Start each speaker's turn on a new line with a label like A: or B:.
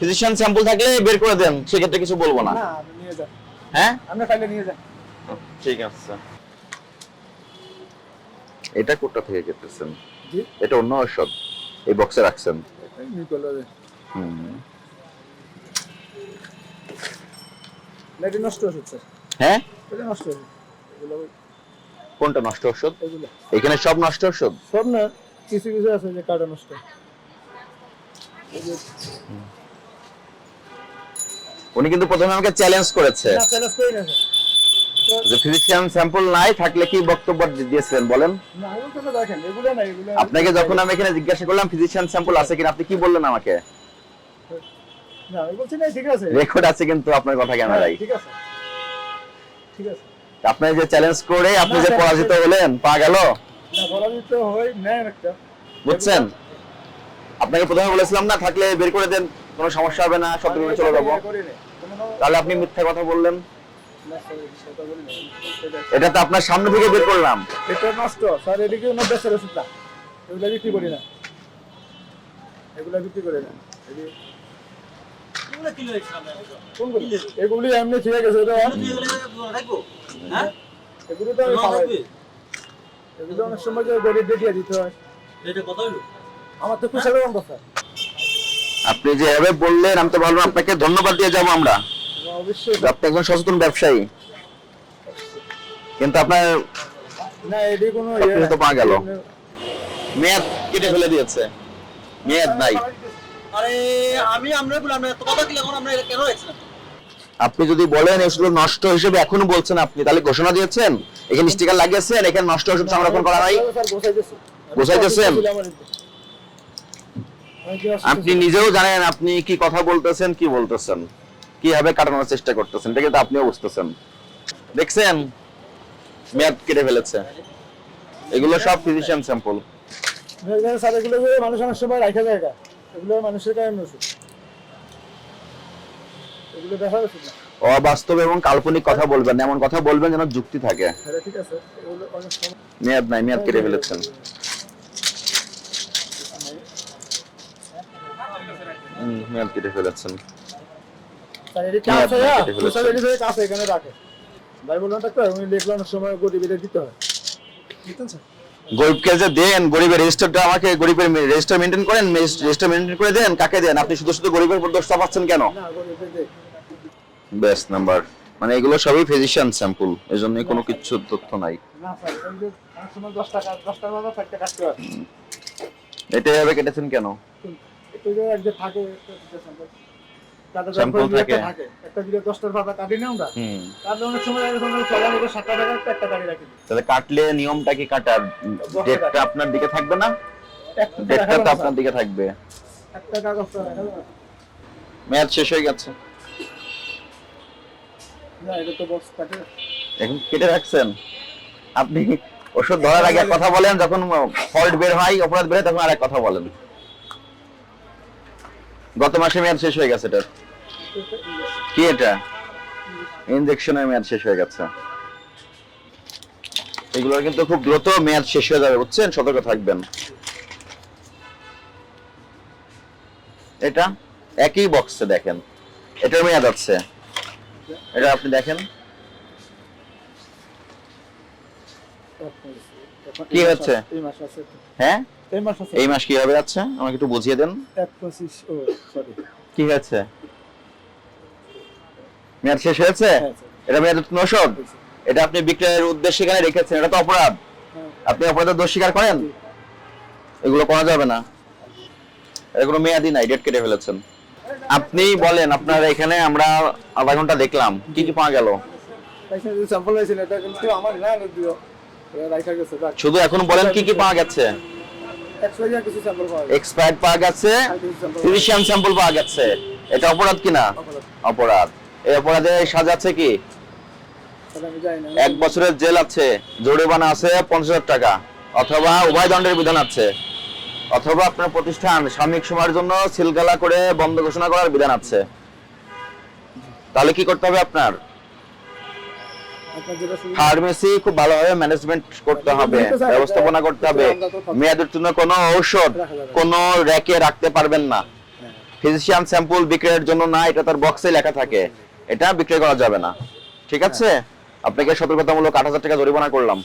A: Physician sample থাকলে বের করে দেন সেক্ষেত্রে কিছু বলব না।
B: না নিয়ে যান।
A: হ্যাঁ?
B: আপনি ফাইলে নিয়ে যান
A: ঠিক আছে। এটা কোথা থেকে কেটেছেন এটা অন্য ঔষধ? এই বক্সে রাখছেন?
B: এটা নষ্ট ওষুধ স্যার।
A: হ্যাঁ?
B: এটা নষ্ট ওষুধ
A: কোনটা নষ্ট ঔষধ? এখানে সব নষ্ট ঔষধ?
B: সব না কিছু কিছু আছে যে কাটা নষ্ট। এই যে-
A: উনি কিন্তু প্রথমে আমাকে চ্যালেঞ্জ করেছে।
B: চ্যালেঞ্জ করি না
A: যে ফিজিশিয়ান স্যাম্পল নাই থাকলে কি বক্তব্য দিয়েছিলেন বলেন? আপনাকে যখন আমি এখানে জিজ্ঞাসা করলাম ফিজিশিয়ান স্যাম্পল আছে কিনা আপনি কি বললেন আমাকে? রেকর্ড আছে। কিন্তু আপনার কথা ক্যামেরায়।
B: ঠিক আছে। ঠিক আছে।
A: আপনি যে চ্যালেঞ্জ করে আপনি যে পরাজিত হলেন পা গেল?
B: হয়
A: বুঝছেন? আপনাকে প্রথমে বলেছিলাম না থাকলে বের করে দেন। কোনো সমস্যা হবে না সব দিকে চলে যাব। তাহলে আপনি মিথ্যা কথা বললেন।
B: এটা-
A: তো আপনার সামনে থেকে বের করলাম।
B: এটা নষ্ট। স্যার এদিকে অন্য দেশের ওষুধ না এগুলো বিক্রি করি না। এগুলো বিক্রি করি না। এগুলি এমনি ঠিক গেছে এটা এগুলো তো আমি এগুলো অনেক সময় গরিব দেখিয়ে দিতে হয়। আমার তো খুশি স্যার
A: আপনি যে এভাবে বললেন আমি তো ভাবলাম আপনাকে ধন্যবাদ দিয়ে যাব আমরা আপনি একজন সচেতন ব্যবসায়ী কিন্তু আপনার
B: না এটি কোনো
A: তো পাওয়া গেল। মেয়াদ কেটে ফেলে দিয়েছে মেয়াদ নাই
C: আরে আমি আমরা বললাম এত কথা কি এখন আমরা কেন রাখছিলাম
A: আপনি যদি বলেন এগুলো নষ্ট হিসেবে এখনও বলছেন আপনি তাহলে ঘোষণা দিয়েছেন এখানে স্টিকার লাগিয়েছেন এখানে নষ্ট হিসেবে সংরক্ষণ করা নাই
B: স্যার
A: গোছাইতেছেন? আপনি নিজেও জানেন আপনি কি কথা বলতেছেন, কি বলতেছেন, কীভাবে কাটানোর চেষ্টা করতেছেন, এটা কিন্তু আপনিও বুঝতেছেন দেখছেন মেয়াদ কেটে ফেলেছে এগুলো সব ফিজিশিয়ান স্যাম্পল?
B: স্যার এগুলো মানুষ অনেক সময় রাখা যায়। এগুলো মানুষের কারণে ওষুধ এগুলো দেখা যাচ্ছে না
A: অবাস্তব এবং কাল্পনিক কথা বলবেন, এমন কথা বলবেন যেন যুক্তি থাকে মেয়াদ নাই, মেয়াদ কেটে ফেলেছেন মেয়াদ কেটে ফেলেছেন।
B: স্যার এটি
A: হ্যাঁ,
B: কাছে না
A: কেটে ফেলেছে।
B: স্যার এটি থেকে এখানে রাখে। ভাই বললাম তো উনি লিখলো সময় গরিবীদের দিতে হয়। বুঝছেন স্যার
A: গরিবকে যে দেন গরিবের রেজিস্টারটা আমাকে গরিবের রেজিস্টার মেনটেন করেন রেজিস্টার মেনটেন করে দেন কাকে দেন? আপনি শুধু শুধু গরিবের উপর দোষ চাপাচ্ছেন কেন? বেস্ট নাম্বার মানে এগুলো সবই ফিজিশিয়ান স্যাম্পল এজন্য কোনো কিছু তথ্য নাই।
B: না স্যার এই যে অনেক সময় দশ টাকা দশ টাকা বাজার চারটে কাটতে হয়।
A: এটা এভাবে কেটেছেন কেন?
B: একটু যে থাকে একটা যে sample, তাদের
A: Sample
B: যখন একটা
A: থাকে।
B: থাকে। একটা যদি দশটার পাতা কাটি না আমরা।
A: হুম।
B: অনেক সময় এরকম চলা হবে সাতটা টাকা একটা একটা রাখি
A: তাহলে কাটলে নিয়মটা কি কাটার ডেটটা আপনার দিকে থাকবে না? ডেটটা তো আপনার দিকে থাকবে।
B: একটা কাগজ
A: শেষ হয়ে গেছে।
B: না এটা তো বক্স কাটে।
A: এখন কেটে রাখছেন? আপনি ওষুধ ধরার আগে কথা বলেন যখন ফল্ট বের হয় অপরাধ বের হয় তখন আর এক কথা বলেন। গত মাসে মেয়াদ শেষ হয়ে গেছে এটার। কি এটা? ইনজেকশনের মেয়াদ শেষ হয়ে গেছে। এগুলোর কিন্তু খুব দ্রুত মেয়াদ শেষ হয়ে যাবে, বুঝছেন? সতর্ক থাকবেন। এটা একই বক্সে দেখেন। এটার মেয়াদ আছে। এটা আপনি দেখেন। কি হচ্ছে?
B: এই মাস আছে।
A: হ্যাঁ?
B: এই মাস আছে।
A: এই মাস কীভাবে যাচ্ছে আমাকে একটু বুঝিয়ে দেন।
B: এক পঁচিশ ও সরি
A: কি মেয়াদ শেষ হয়েছে?
B: হ্যাঁ,
A: এটা মেয়াদ এটা আপনি বিক্রয়ের উদ্দেশ্যে এখানে রেখেছেন এটা তো অপরাধ।
B: হ্যাঁ।
A: আপনি অপরাধের দোষ স্বীকার করেন? এগুলো করা যাবে না। এটা কোনো মেয়াদি নাই ডেট কেটে ফেলেছেন। আপনি বলেন আপনার এখানে আমরা আধা ঘণ্টা দেখলাম। কি কি পাওয়া গেল?
B: স্যাম্পল হয়েছিল এটা কিন্তু আমার না দিও
A: শুধু এখন বলেন কি কি পাওয়া গেছে?
B: পাওয়া গেছে।
A: এক্সপায়ার্ড পাওয়া ফিজিশিয়ান স্যাম্পল পাওয়া গেছে। এটা অপরাধ কিনা
B: অপরাধ।
A: এই অপরাধে সাজা আছে কি? এক বছরের জেল আছে জরিমানা আছে পঞ্চাশ হাজার টাকা। অথবা উভয় দণ্ডের বিধান আছে। অথবা আপনার প্রতিষ্ঠান সাময়িক সময়ের জন্য সিলগালা করে বন্ধ ঘোষণা করার বিধান আছে। তাহলে কি করতে হবে আপনার? ফার্মেসি খুব ভালোভাবে ম্যানেজমেন্ট করতে হবে ব্যবস্থাপনা করতে হবে। মেয়াদের জন্য কোনো ঔষধ কোনো র্যাকে রাখতে পারবেন না। ফিজিশিয়ান স্যাম্পল বিক্রয়ের জন্য না এটা তার বক্সে লেখা থাকে। এটা বিক্রয় করা যাবে না। ঠিক আছে? আপনাকে সতর্কতামূলক আট হাজার টাকা জরিমানা করলাম।